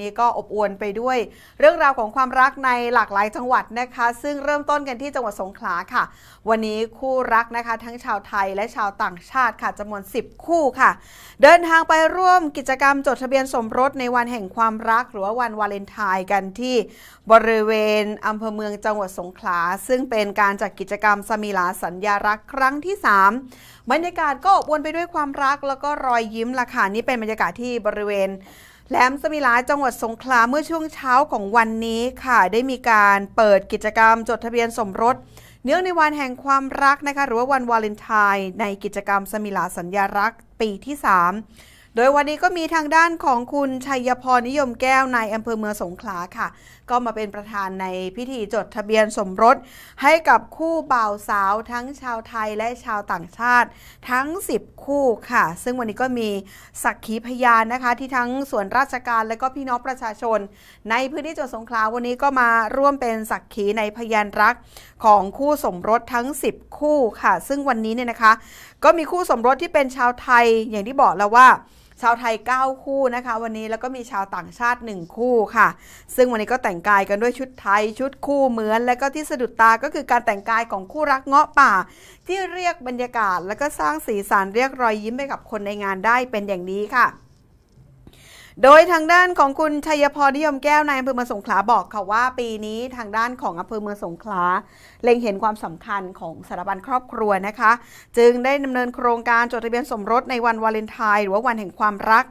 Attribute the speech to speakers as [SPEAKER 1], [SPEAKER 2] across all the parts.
[SPEAKER 1] นี้ก็อบอวลไปด้วย เรื่องราวของความรักในหลากหลายจังหวัดนะคะ ซึ่งเริ่มต้นกันที่จังหวัดสงขลาค่ะ วันนี้คู่รักนะคะ ทั้งชาวไทยและชาวต่างชาติค่ะจำนวน 10 คู่ค่ะ เดินทางไปร่วมกิจกรรมจดทะเบียนสมรสในวันแห่งความรัก หรือว่าวันวาเลนไทน์กันที่บริเวณอำเภอเมืองจังหวัดสงขลา ซึ่งเป็นการจัดกิจกรรมสมิลาสัญญารักครั้งที่ 3 บรรยากาศก็อบอวลไปด้วยความรักแล้วก็รอยยิ้มล่ะค่ะนี่เป็นบรรยากาศที่บริเวณ แหลมสมิลาจังหวัดสงขลาเมื่อช่วงเช้าของวันนี้ค่ะ ได้มีการเปิดกิจกรรมจดทะเบียนสมรส เนื่องในวันแห่งความรักนะคะ หรือว่าวันวาเลนไทน์ในกิจกรรมสมิลาสัญญารักปีที่ 3 โดยวันนี้ก็มีทางด้านของคุณชัยพรนิยมแก้วในอำเภอเมืองสงขลาค่ะ ก็มาเป็นประธานในพิธีจดทะเบียนสมรส ให้กับคู่บ่าวสาวทั้งชาวไทยและชาวต่างชาติทั้ง 10 คู่ค่ะ ซึ่งวันนี้ก็มีสักขีพยานนะคะ ที่ทั้งส่วนราชการและก็พี่น้องประชาชน ในพื้นที่จังหวัดสงขลาวันนี้ก็มาร่วมเป็นสักขีในพยานรักของคู่สมรสทั้ง 10 คู่ค่ะ ซึ่งวันนี้เนี่ยนะคะ ก็มีคู่สมรสที่เป็นชาวไทยอย่างที่บอกแล้วว่า ชาวไทย 9 คู่นะคะ วันนี้แล้วก็มีชาวต่างชาติ 1 คู่ค่ะ ซึ่งวันนี้ก็แต่งกายกันด้วยชุดไทยชุดคู่เหมือน และก็ที่สะดุดตาก็คือการแต่งกายของคู่รักเงาะป่า ที่เรียกบรรยากาศ และก็สร้างสีสันเรียกรอยยิ้มให้กับคนในงานได้เป็นอย่างนี้ค่ะ โดยทางด้านของคุณชัยพรนิยมแก้วนายอำเภอเมืองสงขลาบอกค่ะว่า ปีนี้ทางด้านของอำเภอเมืองสงขลาเล็งเห็นความสำคัญของสถาบันครอบครัวนะคะ จึงได้ดำเนินโครงการจดทะเบียนสมรสในวันวาเลนไทน์หรือว่าวันแห่งความรัก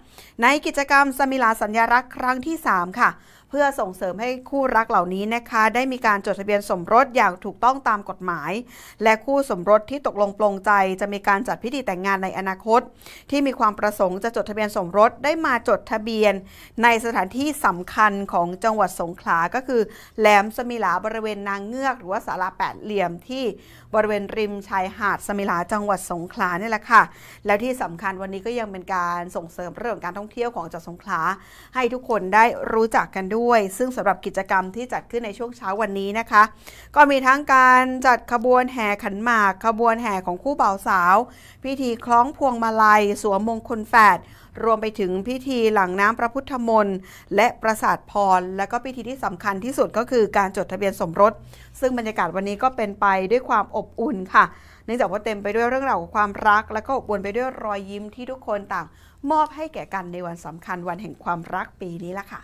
[SPEAKER 1] ในกิจกรรมสมิลาสัญญารักครั้งที่ 3 ค่ะเพื่อส่งเสริมให้คู่รักเหล่านี้นะคะ ได้มีการจดทะเบียนสมรสอย่างถูกต้องตามกฎหมาย และคู่สมรสที่ตกลงปลงใจ จะมีการจัดพิธีแต่งงานในอนาคต ที่มีความประสงค์จะจดทะเบียนสมรสได้มาจดทะเบียน ในสถานที่สำคัญของจังหวัดสงขลาก็คือแหลมสมิลาบริเวณนางเงือก หรือว่าศาลาแปดเหลี่ยมที่บริเวณริมชายหาดสมิลาจังหวัดสงขลาเนี่ยแหละค่ะ แล้วที่สำคัญวันนี้ก็ยังเป็นการส่งเสริมเรื่องของการท่องเที่ยวของจังหวัดสงขลาให้ทุกคนได้รู้จักกันด้วยซึ่งสำหรับกิจกรรมที่จัดขึ้นในช่วงเช้าวันนี้นะคะ ก็มีทั้งการจัดขบวนแห่ขันหมาก ขบวนแห่ของคู่บ่าวสาว พิธีคล้องพวงมาลัย สวมมงคลแฝดรวมไปถึงพิธีหลังน้ำพระพุทธมนต์และประสาทพร และก็พิธีที่สำคัญที่สุดก็คือการจดทะเบียนสมรส ซึ่งบรรยากาศวันนี้ก็เป็นไปด้วยความอบอุ่นค่ะ เนื่องจากว่าเต็มไปด้วยเรื่องราวของความรัก และก็อบอวลไปด้วยรอยยิ้มที่ทุกคนต่าง มอบให้แก่กันในวันสำคัญวันแห่งความรักปีนี้ละค่ะ